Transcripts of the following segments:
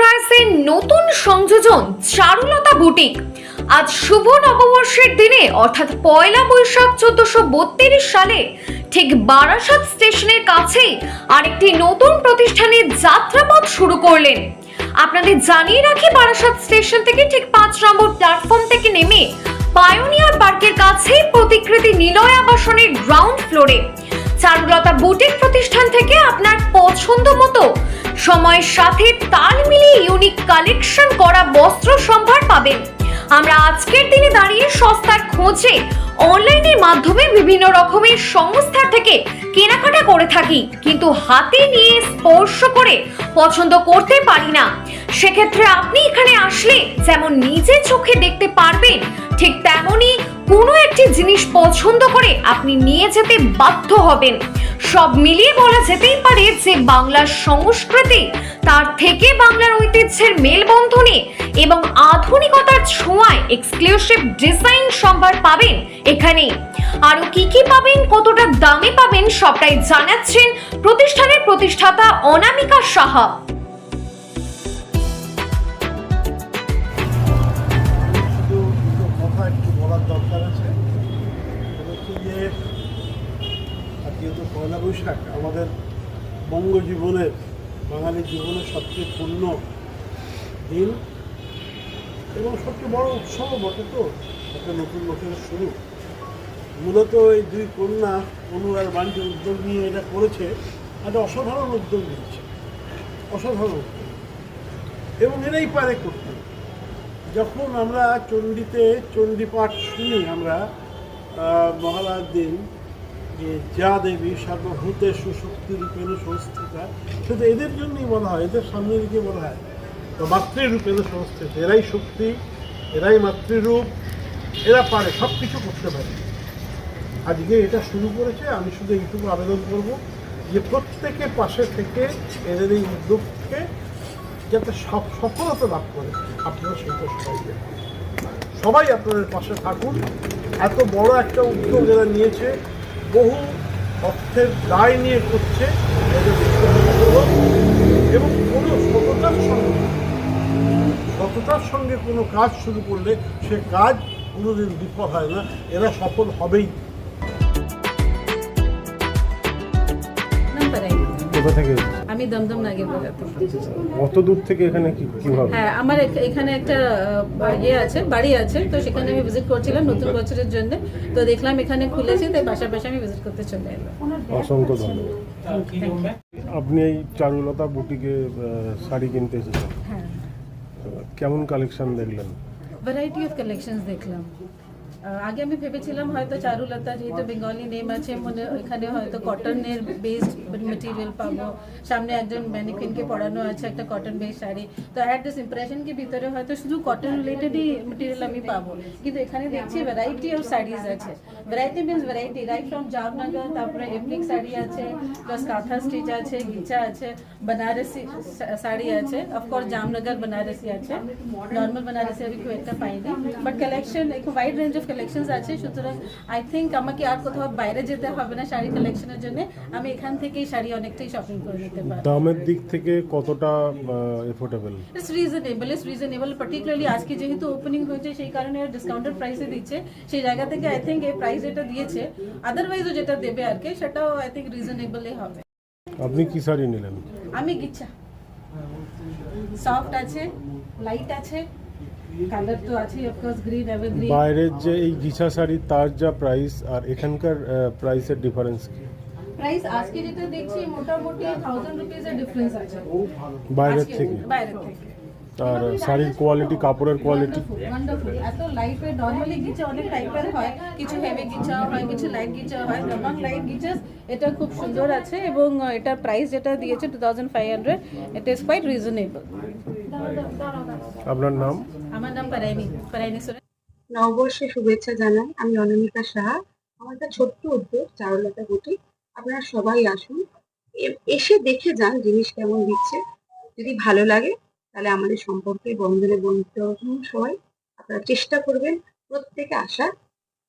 এন্টারপ্রাইজের নতুন সংযোজন, চারুলতা বুটিক। আজ শুভ নববর্ষের দিনে, অর্থাৎ পয়লা বৈশাখ চোদ্দশো বত্রিশ সালে, ঠিক বারাসাত স্টেশনের কাছেই আরেকটি নতুন প্রতিষ্ঠানের যাত্রাপথ শুরু করলেন। আপনাদের জানিয়ে রাখি, বারাসাত স্টেশন থেকে ঠিক পাঁচ নম্বর প্ল্যাটফর্ম থেকে নেমে পায়োনিয়ার পার্কের কাছেই প্রতিকৃতি নিলয় আবাসনের গ্রাউন্ড ফ্লোরে। চারুলতা বুটিক প্রতিষ্ঠান থেকে আপনার পছন্দ মতো সময়ের সাথে তাল মিলিয়ে ইউনিক কালেকশন করা বস্ত্র সম্ভার পাবেন। আমরা আজকের দিনে দাঁড়িয়ে সস্তার খোঁজে অনলাইনের মাধ্যমে বিভিন্ন রকমের সংস্থা থেকে কেনাকাটা করে থাকি, কিন্তু হাতে নিয়ে স্পর্শ করে পছন্দ করতে পারি না। সেক্ষেত্রে আপনি এখানে আসলে যেমন নিজে চোখে দেখতে পারবেন, ঠিক তেমনই কোনো একটি জিনিস পছন্দ করে আপনি নিয়ে যেতে বাধ্য হবেন। সব মিলিয়ে বলা যেতেই পারে যে বাংলার সংস্কৃতি তার থেকে বাংলার ঐতিহ্যের মেলবন্ধনে এবং আধুনিকতার ছোঁয়ায় এক্সক্লুসিভ ডিজাইন সম্ভার পাবেন এখানে। আরও কি কি পাবেন, কতটা দামে পাবেন সবটাই জানাচ্ছেন প্রতিষ্ঠানের প্রতিষ্ঠাতা অনামিকা সাহা। বৈশাখ আমাদের বঙ্গ জীবনের বাঙালি জীবনের সবচেয়ে পূর্ণ দিন এবং সবচেয়ে বড় উৎসব বটে তো, একটা নতুন বছরের শুরু। মূলত এই দুই কন্যা অনু আর বাণিজ্য উদ্যোগ নিয়ে এটা করেছে, একটা অসাধারণ উদ্যোগ নিয়েছে, অসাধারণ উদ্যোগ। এবং এরাই পারে করতে। যখন আমরা চণ্ডীতে চণ্ডী পাঠ শুনি আমরা মহালয়ার দিন যে যা দেবী সর্বভূতে সুশক্তি রূপেণ সংস্থিতা, শুধু এদের জন্যই বলা হয়, এদের সামনে দিকে বলা হয়। তো মাতৃরূপেণ সংস্থিত, এরাই শক্তি, এরাই মাতৃরূপ, এরা পারে সব কিছু করতে পারে। আজকে এটা শুরু করেছে, আমি শুধু এইটুকু আবেদন করব যে প্রত্যেকে পাশে থেকে এদের এই উদ্যোগকে যাতে সব সফলতা লাভ করে। আপনারা সেটা সবাই সবাই আপনাদের পাশে থাকুন। এত বড় একটা উদ্যোগ এরা নিয়েছে বহু অর্থের দায় নিয়ে করছে এবং কোনো সততার সঙ্গে সততার সঙ্গে কোনো কাজ শুরু করলে সে কাজ কোনোদিন বিফল হয় না, এরা সফল হবেই। কোথা থেকে? আমি দমদম বেলাতে কত দূর থেকে এখানে কি কীভাবে? হ্যাঁ আমার এখানে একটা ইয়ে আছে বাড়ি আছে তো সেখানে আমি ভিজিট করছিলাম নতুন বছরের জন্য। তো দেখলাম এখানে খুলেছে তাই পাশাপাশি আমি ভিজিট করতে চলে এলাম। অসংখ্য ধন্যবাদ। আপনি এই চারুলতা বুটিকে শাড়ি কিনতে এসেছেন। হ্যাঁ। কেমন কালেকশন দেখলেন? ভ্যারাইটি অফ কালেকশনস দেখলাম। আগে আমি ভেবেছিলাম হয়তো চারুলতা যেহেতু বেঙ্গলি নেম আছে, মনে এখানে হয়তো কটনের বেসড মেটেরিয়াল পাবো। সামনে একজন ম্যানিকুইনকে পড়ানো আছে, একটা কটন বেস শাড়ি। তো হ্যাড দিস ইমপ্রেশন কি ভিতরে হয়তো শুধু কটন রিলেটেডই মেটেরিয়াল আমি পাবো। কিন্তু এখানে দেখছি ভ্যারাইটি অফ শাড়িজ আছে। Variety means variety right from Jamnagar তারপরে এপ্লিক শাড়ি আছে প্লাস কাঁথা স্টিচ আছে গিচা আছে বেনারসি শা- শাড়ি আছে। অফকোর্স জামনগর বেনারসি আছে। নর্মাল বেনারসি আমি খুব একটা পাইনি। বাট কালেকশন একটু ওয়াইড রেঞ্জ অফ কালেকশনস আছে সুতরাং আই থিঙ্ক আমাকে আর কোথাও বাইরে যেতে হবে না শাড়ি কালেকশনের জন্য। আমি এখান থেকেই শাড়ি অনেকটাই শপিং করে নিতে পারি দামের দিক থেকে কতটা affordable it's reasonable it's reasonable particularly আজকে যেহেতু ওপেনিং হয়েছে সেই কারণে ডিসকাউন্টেড প্রাইসে দিচ্ছে। সেই জায়গা থেকে আই থিঙ্ক এই প্রাইস এটা দিয়েছে আদারওয়াইজও যেটা দেবে আর কি সেটাও আই থিঙ্ক রিজনেবলই হবে। আপনি কি শাড়ি নিলেন? আমি গিচ্ছা। সফট আছে লাইট আছে কালার তো আছে অফকোর্স গ্রিন এভারগ্রিন বাইরের যে এই গিছা শাড়ি তার যা প্রাইস আর এখানকার প্রাইসের ডিফারেন্স কি? প্রাইস আজকে যেটা দেখছি মোটামুটি থাউজেন্ড রুপিজের ডিফারেন্স আছে। বাইরের থেকে? বাইরের থেকে। আর শাড়ির কোয়ালিটি কাপড়ের কোয়ালিটি ওয়ান্ডারফুল এত লাইট ওয়েট নর্মালি গিচা অনেক টাইপের হয়। কিছু হেভি গিচা হয় কিছু লাইট গিচা হয়। নর্মাল লাইট গিচাস এটা খুব সুন্দর আছে এবং এটার প্রাইস যেটা দিয়েছে two thousand five hundred it is quite reasonable আপনার নাম? আমার নাম পারাইনি। পারাইনি সুরেন নববর্ষে শুভেচ্ছা জানাই আমি অনামিকা সাহা। আমার একটা ছোট্ট উদ্যোগ চারুলতা বুটি আপনারা সবাই আসুন এসে দেখে যান জিনিস কেমন দিচ্ছে। যদি ভালো লাগে তাহলে আমাদের সম্পর্কে বন্ধনে বন্ধুত্ব সবাই আপনারা চেষ্টা করবেন প্রত্যেকে আসার।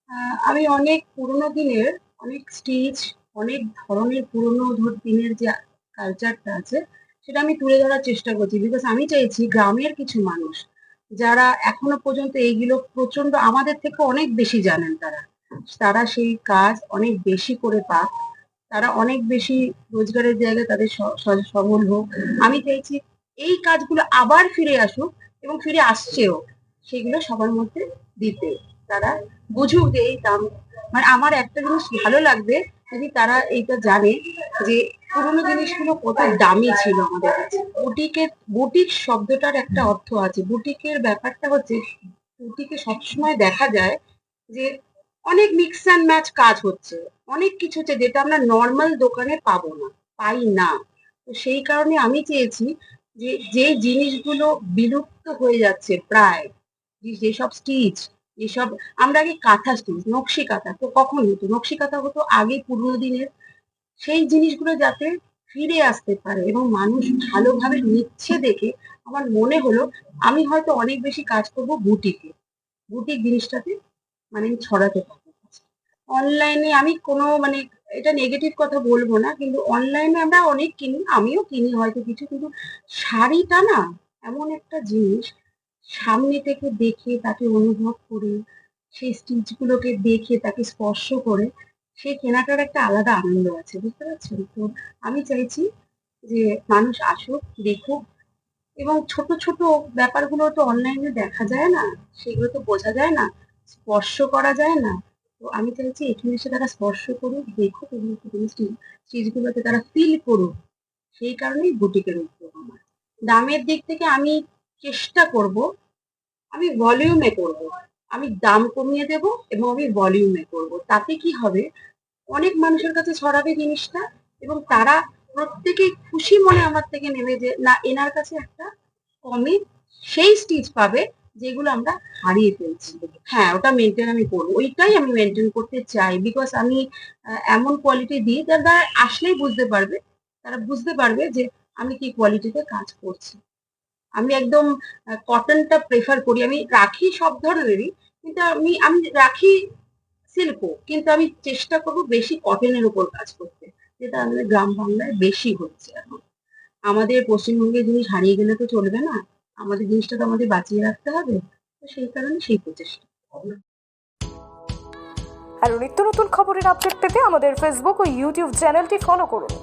আহ, আমি অনেক পুরোনো দিনের অনেক স্টিচ অনেক ধরনের পুরোনো ধর দিনের যে কালচারটা আছে সেটা আমি তুলে ধরার চেষ্টা করছি বিকজ আমি চাইছি গ্রামের কিছু মানুষ যারা এখনও পর্যন্ত এইগুলো প্রচণ্ড আমাদের থেকে অনেক বেশি জানেন তারা। তারা সেই কাজ অনেক বেশি করে পাক, তারা অনেক বেশি রোজগারের জায়গায় তাদের সবল হোক। আমি চাইছি এই কাজগুলো আবার ফিরে আসুক এবং ফিরে আসছেও, সেগুলো সবার মধ্যে দিতে। তারা বুঝুক যে এই দাম মানে আমার একটা জিনিস ভালো লাগবে যদি তারা এইটা জানে যে পুরোনো জিনিসগুলো কত দামি ছিল আমাদের কাছে। বুটিকের, বুটিক শব্দটার একটা অর্থ আছে। বুটিকের ব্যাপারটা হচ্ছে, বুটিকে সবসময় দেখা যায় যে অনেক মিক্স অ্যান্ড ম্যাচ কাজ হচ্ছে। অনেক কিছু হচ্ছে যেটা আমরা নর্মাল দোকানে পাবো না, পাই না। তো সেই কারণে আমি চেয়েছি যে যে জিনিসগুলো বিলুপ্ত হয়ে যাচ্ছে প্রায় যেসব স্টিচ যেসব আমরা আগে কাঁথা স্টিচ নকশি কাঁথা। তো কখন হতো? নকশি কাঁথা হতো আগে পুরোনো দিনের। সেই জিনিসগুলো যাতে ফিরে আসতে পারে এবং মানুষ ভালোভাবে নিচ্ছে দেখে আমার মনে হলো, আমি হয়তো অনেক বেশি কাজ করব বুটিকে। বুটিক জিনিসটাতে মানে আমি ছড়াতে পারব। অনলাইনে আমি কোনো মানে এটা নেগেটিভ কথা বলব না, কিন্তু অনলাইনে আমরা অনেক কিনি, আমিও কিনি হয়তো কিছু, কিন্তু শাড়িটা না, এমন একটা জিনিস সামনে থেকে দেখে তাকে অনুভব করে সেই স্টিচগুলোকে দেখে তাকে স্পর্শ করে সেই কেনাটার একটা আলাদা আনন্দ আছে, বুঝতে পারছেন? তো আমি চাইছি যে মানুষ আসুক, দেখুক এবং ছোট ছোট ব্যাপারগুলো তো অনলাইনে দেখা যায় না, সেগুলো তো বোঝা যায় না, স্পর্শ করা যায় না। তো আমি চাইছি এখানে এসে তারা স্পর্শ করুক, দেখুক এবং স্টিচগুলোতে তারা ফিল করুক। সেই কারণেই বুটিকের উদ্যোগ আমার। দামের দিক থেকে আমি চেষ্টা করব, আমি ভলিউমে করব। আমি দাম কমিয়ে দেব এবং আমি ভলিউমে করব। তাতে কি হবে? অনেক মানুষের কাছে ছড়াবে জিনিসটা এবং তারা প্রত্যেকেই খুশি মনে আমার থেকে নেবে যে, না, এনার কাছে একটা কমে সেই স্টিচ পাবে যেগুলো আমরা হারিয়ে ফেলছি। হ্যাঁ ওটা মেনটেন আমি করব। ওইটাই আমি মেনটেন করতে চাই বিকজ আমি এমন কোয়ালিটি দিই যার দ্বারা আসলেই বুঝতে পারবে, তারা বুঝতে পারবে যে আমি কি কোয়ালিটিতে কাজ করছি। আমি একদম কটনটা প্রেফার করি। আমি রাখি সব ধরনেরই, কিন্তু আমি আমি রাখি সিল্কও কিন্তু আমি চেষ্টা করব বেশি কটনের উপর কাজ করতে, যেটা আমাদের গ্রাম বাংলায় বেশি হচ্ছে এখন। আমাদের পশ্চিমবঙ্গের জিনিস হারিয়ে গেলে তো চলবে না, আমাদের জিনিসটা তো আমাদের বাঁচিয়ে রাখতে হবে, তো সেই কারণে সেই প্রচেষ্টা আর নিত্য নতুন খবরের আপডেট পেতে আমাদের ফেসবুক ও ইউটিউব চ্যানেলটি ফলো করুন।